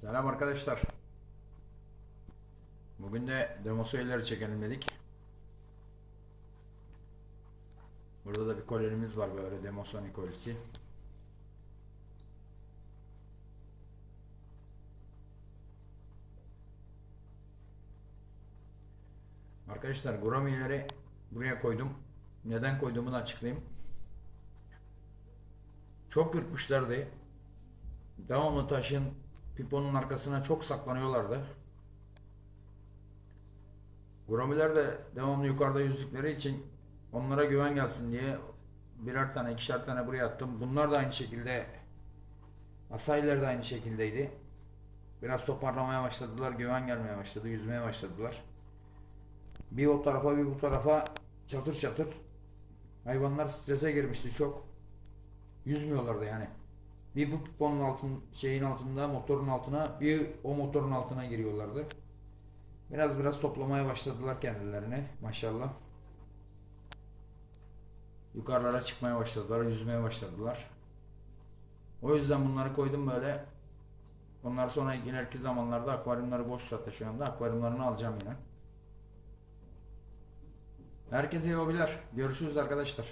Selam arkadaşlar. Bugün de demo sayıları çekelim dedik. Burada da bir kolonimiz var böyle Demosony kolisi. Arkadaşlar Gromileri buraya koydum. Neden koyduğumu da açıklayayım. Çok yırtmışlardı. Devamlı taşın piponun arkasına çok saklanıyorlardı. Gromiler de devamlı yukarıda yüzdükleri için onlara güven gelsin diye birer tane ikişer tane buraya attım. Bunlar da aynı şekilde Asayler de aynı şekildeydi. Biraz toparlamaya başladılar, güven gelmeye başladı, yüzmeye başladılar. Bir o tarafa bir bu tarafa çatır çatır hayvanlar strese girmişti çok. Yüzmüyorlardı yani. Bir bu piponun altın şeyin altında motorun altına bir o motorun altına giriyorlardı. Biraz biraz toplamaya başladılar kendilerini maşallah. Yukarılara çıkmaya başladılar, yüzmeye başladılar. O yüzden bunları koydum böyle. Onlar sonra ileriki zamanlarda akvaryumları boş zaten şu anda. Akvaryumlarını alacağım yine. Herkese iyi hobiler. Görüşürüz arkadaşlar.